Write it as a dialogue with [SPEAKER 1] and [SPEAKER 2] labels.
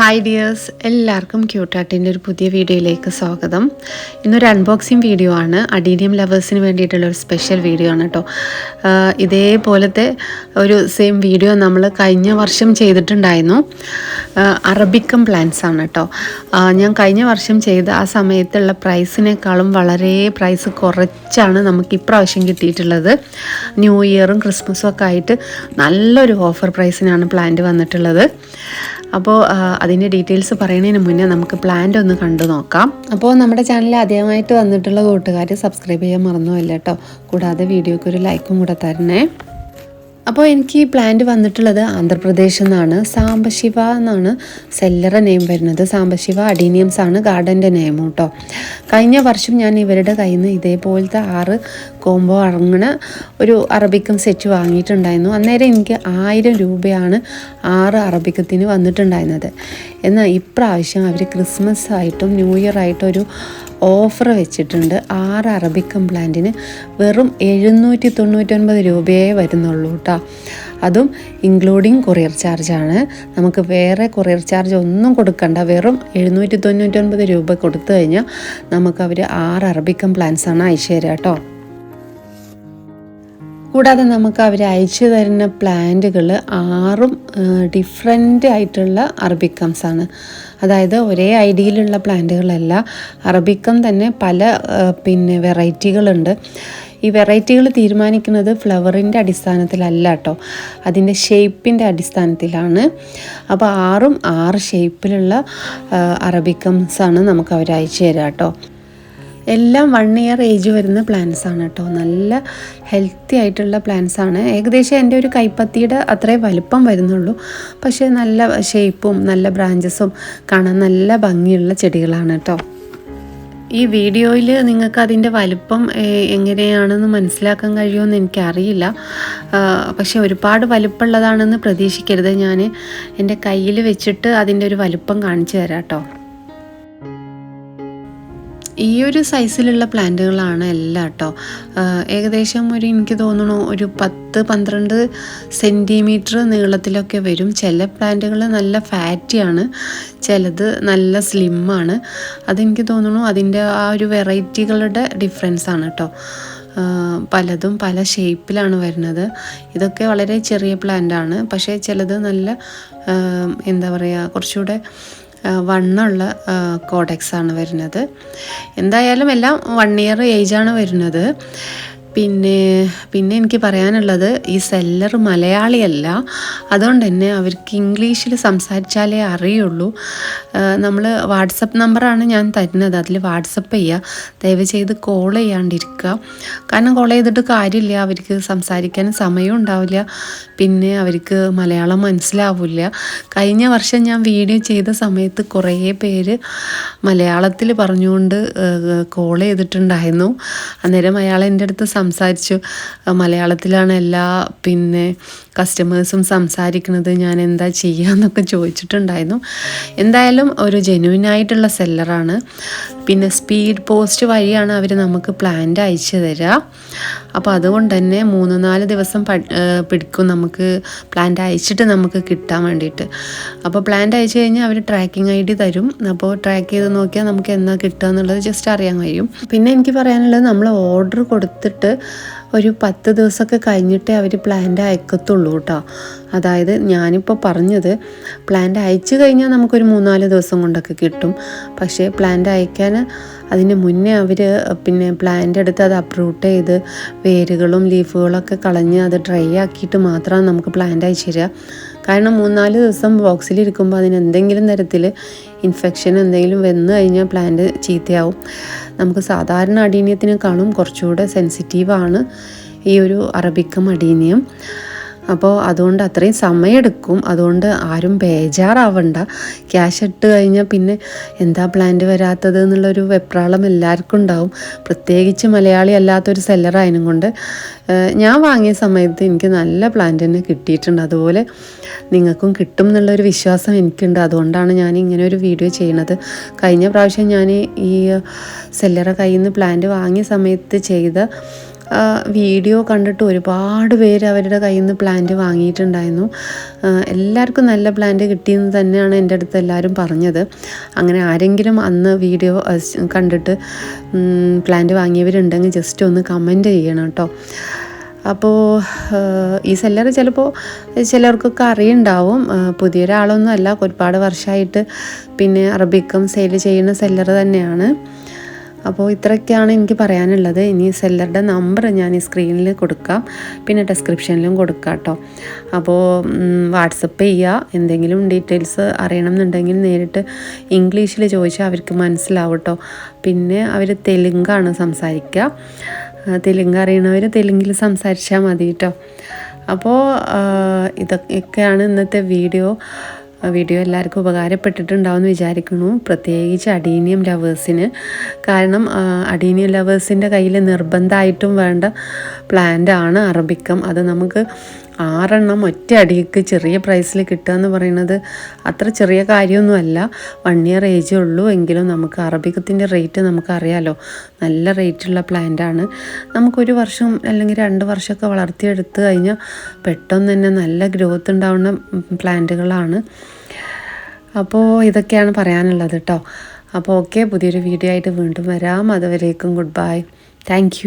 [SPEAKER 1] Hi dears എല്ലാവർക്കും ക്യൂട്ടാട്ടിന്റെ ഒരു പുതിയ വീഡിയോയിലേക്ക് സ്വാഗതം. ഇന്നൊരു അൺബോക്സിങ് വീഡിയോ ആണ്. അഡീനിയം ലവേഴ്സിന് വേണ്ടിയിട്ടുള്ള ഒരു സ്പെഷ്യൽ വീഡിയോ ആണ് കേട്ടോ ഇതേപോലത്തെ ഒരു സെയിം വീഡിയോ നമ്മൾ കഴിഞ്ഞ വർഷം ചെയ്തിട്ടുണ്ടായിരുന്നു. അറബിക്കം പ്ലാന്റ്സ് ആണ് കേട്ടോ ഞാൻ കഴിഞ്ഞ വർഷം ചെയ്ത ആ സമയത്തുള്ള പ്രൈസിനേക്കാളും വളരെ പ്രൈസ് കുറച്ചാണ് നമുക്ക് ഇപ്രാവശ്യം കിട്ടിയിട്ടുള്ളത്. ന്യൂ ഇയറും ക്രിസ്മസും ഒക്കെ ആയിട്ട് നല്ലൊരു ഓഫർ പ്രൈസിനാണ് പ്ലാന്റ് വന്നിട്ടുള്ളത്. അപ്പോൾ അതിന്റെ ഡീറ്റെയിൽസ് പറയുന്നതിന് മുന്നേ നമുക്ക് പ്ലാന്റ് ഒന്ന് കണ്ടു നോക്കാം. അപ്പോൾ നമ്മുടെ ചാനൽ ആദ്യമായിട്ട് വന്നിട്ടുള്ള കൂട്ടുകാർ സബ്സ്ക്രൈബ് ചെയ്യാൻ മറന്നുമില്ല കേട്ടോ. കൂടാതെ വീഡിയോക്ക് ഒരു ലൈക്കും കൂടെ തരണേ. അപ്പോൾ എനിക്ക് ഈ പ്ലാന്റ് വന്നിട്ടുള്ളത് ആന്ധ്രാപ്രദേശിൽ നിന്നാണ് സാംബശിവ എന്നാണ് സെല്ലറ നെയിം വരുന്നത്. സാംബശിവ അഡീനിയംസ് ആണ് ഗാർഡന്റെ നെയിം കേട്ടോ കഴിഞ്ഞ വർഷം ഞാൻ ഇവരുടെ കയ്യിൽ നിന്ന് ഇതേപോലത്തെ ആറ് കോംബോ അറങ്ങണ ഒരു അറബിക്കും സെറ്റ് വാങ്ങിയിട്ടുണ്ടായിരുന്നു. അന്നേരം എനിക്ക് ആയിരം രൂപയാണ് ആറ് അറബിക്കത്തിന് വന്നിട്ടുണ്ടായിരുന്നത്. എന്നാൽ ഇപ്രാവശ്യം അവർ ക്രിസ്മസ് ആയിട്ടും ന്യൂ ഇയർ ആയിട്ടും ഒരു ഓഫർ വെച്ചിട്ടുണ്ട്. ആറ് അറബിക്കം പ്ലാന്റിന് വെറും എഴുന്നൂറ്റി തൊണ്ണൂറ്റൊൻപത് രൂപയേ വരുന്നുള്ളൂ കേട്ടോ അതും ഇൻക്ലൂഡിങ് കൊറിയർ ചാർജാണ് നമുക്ക് വേറെ കൊറിയർ ചാർജ് ഒന്നും കൊടുക്കണ്ട. വെറും എഴുന്നൂറ്റി തൊണ്ണൂറ്റൊൻപത് രൂപ കൊടുത്തു കഴിഞ്ഞാൽ നമുക്ക് അവർ ആറ് അറബിക്കം പ്ലാന്റ്സ് ആണ് അയച്ചു തരാം കേട്ടോ കൂടാതെ നമുക്ക് അവർ അയച്ചു തരുന്ന പ്ലാന്റുകൾ ആറും ഡിഫറെന്റ് ആയിട്ടുള്ള അറബിക്കംസ് ആണ്. അതായത് ഒരേ ഐഡിയിലുള്ള പ്ലാന്റുകളല്ല അറബിക്കം തന്നെ പല പിന്നെ വെറൈറ്റികളുണ്ട്. ഈ വെറൈറ്റികൾ തീരുമാനിക്കുന്നത് ഫ്ലവറിന്റെ അടിസ്ഥാനത്തിലല്ല കേട്ടോ. അതിന്റെ ഷേപ്പിന്റെ അടിസ്ഥാനത്തിലാണ്. അപ്പോൾ ആറും ആറ് ഷേപ്പിലുള്ള അറബിക്കംസ് ആണ് നമുക്ക് അവർ അയച്ചു തരാം കേട്ടോ. എല്ലാം വൺ ഇയർ ഏജ് വരുന്ന പ്ലാന്റ്സ് ആണ് കേട്ടോ നല്ല ഹെൽത്തി ആയിട്ടുള്ള പ്ലാന്റ്സ് ആണ്. ഏകദേശം എന്റെ ഒരു കൈപ്പത്തിയുടെ അത്രേ വലുപ്പം വരുന്നുള്ളൂ. പക്ഷേ നല്ല ഷേപ്പും നല്ല ബ്രാഞ്ചസും കാണാൻ നല്ല ഭംഗിയുള്ള ചെടികളാണ് കേട്ടോ ഈ വീഡിയോയിൽ നിങ്ങൾക്ക് അതിന്റെ വലുപ്പം എങ്ങനെയാണെന്ന് മനസ്സിലാക്കാൻ കഴിയുമെന്ന് എനിക്കറിയില്ല. പക്ഷെ ഒരുപാട് വലുപ്പമുള്ളതാണെന്ന് പ്രതീക്ഷിക്കരുത്. ഞാൻ എന്റെ കയ്യിൽ വെച്ചിട്ട് അതിന്റെ ഒരു വലുപ്പം കാണിച്ചു തരാം കേട്ടോ ഈ ഒരു സൈസിലുള്ള പ്ലാന്റുകളാണ് എല്ലാം കേട്ടോ ഏകദേശം ഒരു എനിക്ക് തോന്നുന്നു ഒരു പത്ത് പന്ത്രണ്ട് സെന്റിമീറ്റർ നീളത്തിലൊക്കെ വരും. ചില പ്ലാന്റുകൾ നല്ല ഫാറ്റിയാണ് ചിലത് നല്ല സ്ലിമ്മാണ് അതെനിക്ക് തോന്നുന്നു അതിന്റെ ആ ഒരു വെറൈറ്റികളുടെ ഡിഫറൻസ് ആണ് കേട്ടോ പലതും പല ഷേപ്പിലാണ് വരുന്നത്. ഇതൊക്കെ വളരെ ചെറിയ പ്ലാന്റ് ആണ് പക്ഷേ ചിലത് നല്ല എന്താ പറയുക കുറച്ചുകൂടെ ആ, കോഡെക്സാണ് വരുന്നത്. എന്തായാലും എല്ലാം വൺ ഇയർ ഏജാണ് വരുന്നത്. പിന്നെ പിന്നെ എനിക്ക് പറയാനുള്ളത് ഈ സെല്ലർ മലയാളിയല്ല. അതുകൊണ്ട് തന്നെ അവർക്ക് ഇംഗ്ലീഷിൽ സംസാരിച്ചാലേ അറിയുള്ളൂ. നമ്മൾ വാട്സപ്പ് നമ്പറാണ് ഞാൻ തരുന്നത്. അതിൽ വാട്സപ്പ് ചെയ്യുക ദയവ് ചെയ്ത് കോൾ ചെയ്യാണ്ടിരിക്കുക. കാരണം കോൾ ചെയ്തിട്ട് കാര്യമില്ല. അവർക്ക് സംസാരിക്കാൻ സമയം ഉണ്ടാവില്ല. പിന്നെ അവർക്ക് മലയാളം മനസ്സിലാവില്ല. കഴിഞ്ഞ വർഷം ഞാൻ വീഡിയോ ചെയ്ത സമയത്ത് കുറേ പേര് മലയാളത്തിൽ പറഞ്ഞുകൊണ്ട് കോൾ ചെയ്തിട്ടുണ്ടായിരുന്നു. അന്നേരം അയാൾ എന്റെ അടുത്ത് സംസാരിച്ചു. മലയാളത്തിലാണ് എല്ലാ പിന്നെ കസ്റ്റമേഴ്സും സംസാരിക്കുന്നത് ഞാൻ എന്താ ചെയ്യാന്നൊക്കെ ചോദിച്ചിട്ടുണ്ടായിരുന്നു. എന്തായാലും ഒരു ജെന്യൂൻ ആയിട്ടുള്ള സെല്ലറാണ് പിന്നെ സ്പീഡ് പോസ്റ്റ് വഴിയാണ് അവർ നമുക്ക് പ്ലാന്റ് അയച്ചു തരിക അപ്പോൾ അതുകൊണ്ട് തന്നെ മൂന്ന് നാല് ദിവസം പിടിക്കും നമുക്ക് പ്ലാന്റ് അയച്ചിട്ട് നമുക്ക് കിട്ടാൻ വേണ്ടിയിട്ട്. അപ്പോൾ പ്ലാന്റ് അയച്ചു കഴിഞ്ഞാൽ അവർ ട്രാക്കിംഗ് ഐ ഡി തരും. അപ്പോൾ ട്രാക്ക് ചെയ്ത് നോക്കിയാൽ നമുക്ക് എന്നാ കിട്ടുക എന്നുള്ളത് ജസ്റ്റ് അറിയാൻ കഴിയും. പിന്നെ എനിക്ക് പറയാനുള്ളത് നമ്മൾ ഓർഡർ കൊടുത്തിട്ട് ഒരു പത്ത് ദിവസമൊക്കെ കഴിഞ്ഞിട്ടേ അവർ പ്ലാന്റ് അയക്കത്തുള്ളൂ കേട്ടോ അതായത് ഞാനിപ്പോൾ പറഞ്ഞത് പ്ലാന്റ് അയച്ചു കഴിഞ്ഞാൽ നമുക്കൊരു മൂന്നാൽ ദിവസം കൊണ്ടൊക്കെ കിട്ടും. പക്ഷേ പ്ലാന്റ് അയക്കാൻ അതിന് മുന്നേ അവർ പിന്നെ പ്ലാന്റ് എടുത്ത് അത് അപ്രൂട്ട് ചെയ്ത് വേരുകളും ലീഫുകളൊക്കെ കളഞ്ഞ് അത് ഡ്രൈ ആക്കിയിട്ട് മാത്രമാണ് നമുക്ക് പ്ലാന്റ് അയച്ചു തരിക കാരണം മൂന്നാൽ ദിവസം ബോക്സിൽ ഇരിക്കുമ്പോൾ അതിന് എന്തെങ്കിലും തരത്തിൽ ഇൻഫെക്ഷൻ എന്തെങ്കിലും വന്ന് കഴിഞ്ഞാൽ പ്ലാന്റ് ചീത്തയാവും. നമുക്ക് സാധാരണ അടീനിയത്തിനേക്കാളും കുറച്ചുകൂടെ സെൻസിറ്റീവാണ് ഈ ഒരു അറബിക്കം അടീനിയം. അപ്പോൾ അതുകൊണ്ട് അത്രയും സമയമെടുക്കും അതുകൊണ്ട് ആരും ബേജാറാവണ്ട. ക്യാഷ് ഇട്ട് കഴിഞ്ഞാൽ പിന്നെ എന്താ പ്ലാന്റ് വരാത്തത് എന്നുള്ളൊരു വെപ്രാളം എല്ലാവർക്കും ഉണ്ടാവും. പ്രത്യേകിച്ച് മലയാളി അല്ലാത്തൊരു സെല്ലറായതിനും കൊണ്ട് ഞാൻ വാങ്ങിയ സമയത്ത് എനിക്ക് നല്ല പ്ലാന്റ് തന്നെ കിട്ടിയിട്ടുണ്ട്. അതുപോലെ നിങ്ങൾക്കും കിട്ടും എന്നുള്ളൊരു വിശ്വാസം എനിക്കുണ്ട്. അതുകൊണ്ടാണ് ഞാൻ ഇങ്ങനെ ഒരു വീഡിയോ ചെയ്യണത്. കഴിഞ്ഞ പ്രാവശ്യം ഞാൻ ഈ സെല്ലറ കയ്യിൽ നിന്ന് പ്ലാന്റ് വാങ്ങിയ സമയത്ത് ചെയ്ത വീഡിയോ കണ്ടിട്ട് ഒരുപാട് പേര് അവരുടെ കയ്യിൽ നിന്ന് പ്ലാന്റ് വാങ്ങിയിട്ടുണ്ടായിരുന്നു എല്ലാവർക്കും നല്ല പ്ലാന്റ് കിട്ടിയെന്ന് തന്നെയാണ് എന്റെ അടുത്ത് എല്ലാവരും പറഞ്ഞത്. അങ്ങനെ ആരെങ്കിലും അന്ന് വീഡിയോ കണ്ടിട്ട് പ്ലാന്റ് വാങ്ങിയവരുണ്ടെങ്കിൽ ജസ്റ്റ് ഒന്ന് കമന്റ് ചെയ്യണം കേട്ടോ. അപ്പോൾ ഈ സെല്ലർ ചിലപ്പോൾ ചിലർക്കൊക്കെ അറിയുണ്ടാവും. പുതിയ പുതിയൊരാളൊന്നും അല്ല ഒരുപാട് വർഷമായിട്ട് പിന്നെ അറബിക്കം സെയിൽ ചെയ്യുന്ന സെല്ലർ തന്നെയാണ്. അപ്പോൾ ഇത്രയൊക്കെയാണ് എനിക്ക് പറയാനുള്ളത്. ഇനി സെല്ലറുടെ നമ്പർ ഞാൻ ഈ സ്ക്രീനിൽ കൊടുക്കാം. പിന്നെ ഡെസ്ക്രിപ്ഷനിലും കൊടുക്കാം കേട്ടോ. അപ്പോൾ വാട്സപ്പ് ചെയ്യുക എന്തെങ്കിലും ഡീറ്റെയിൽസ് അറിയണം എന്നുണ്ടെങ്കിൽ നേരിട്ട് ഇംഗ്ലീഷിൽ ചോദിച്ചാൽ അവർക്ക് മനസ്സിലാവും കേട്ടോ. പിന്നെ അവർ തെലുങ്കാണ് സംസാരിക്കുക. തെലുങ്ക് അറിയണവർ തെലുങ്കിൽ സംസാരിച്ചാൽ മതി കേട്ടോ. അപ്പോൾ ഇതൊക്കെയാണ് ഇന്നത്തെ വീഡിയോ വീഡിയോ എല്ലാവർക്കും ഉപകാരപ്പെട്ടിട്ടുണ്ടാവും വിചാരിക്കുന്നു. പ്രത്യേകിച്ച് അഡീനിയം ലവേഴ്സിന്. കാരണം അഡീനിയം ലവേഴ്സിന്റെ കയ്യിൽ നിർബന്ധമായിട്ടും വേണ്ട പ്ലാന്റ് ആണ് അറബിക്കം. അത് നമുക്ക് ആറെണ്ണം ഒറ്റ അടിക്ക് ചെറിയ പ്രൈസിൽ കിട്ടുക എന്ന് പറയുന്നത് അത്ര ചെറിയ കാര്യമൊന്നുമല്ല. വൺ ഇയർ ഏജ് ഉള്ളൂ എങ്കിലും നമുക്ക് അറബിക്കത്തിന്റെ റേറ്റ് നമുക്കറിയാലോ. നല്ല റേറ്റുള്ള പ്ലാന്റാണ് നമുക്കൊരു വർഷം അല്ലെങ്കിൽ രണ്ട് വർഷമൊക്കെ വളർത്തിയെടുത്ത് കഴിഞ്ഞാൽ പെട്ടെന്ന് തന്നെ നല്ല ഗ്രോത്ത് ഉണ്ടാവുന്ന പ്ലാന്റുകളാണ്. അപ്പോൾ ഇതൊക്കെയാണ് പറയാനുള്ളത് കേട്ടോ അപ്പോൾ ഓക്കെ പുതിയൊരു വീഡിയോ ആയിട്ട് വീണ്ടും വരാം. അതുവരേക്കും ഗുഡ് ബൈ. താങ്ക്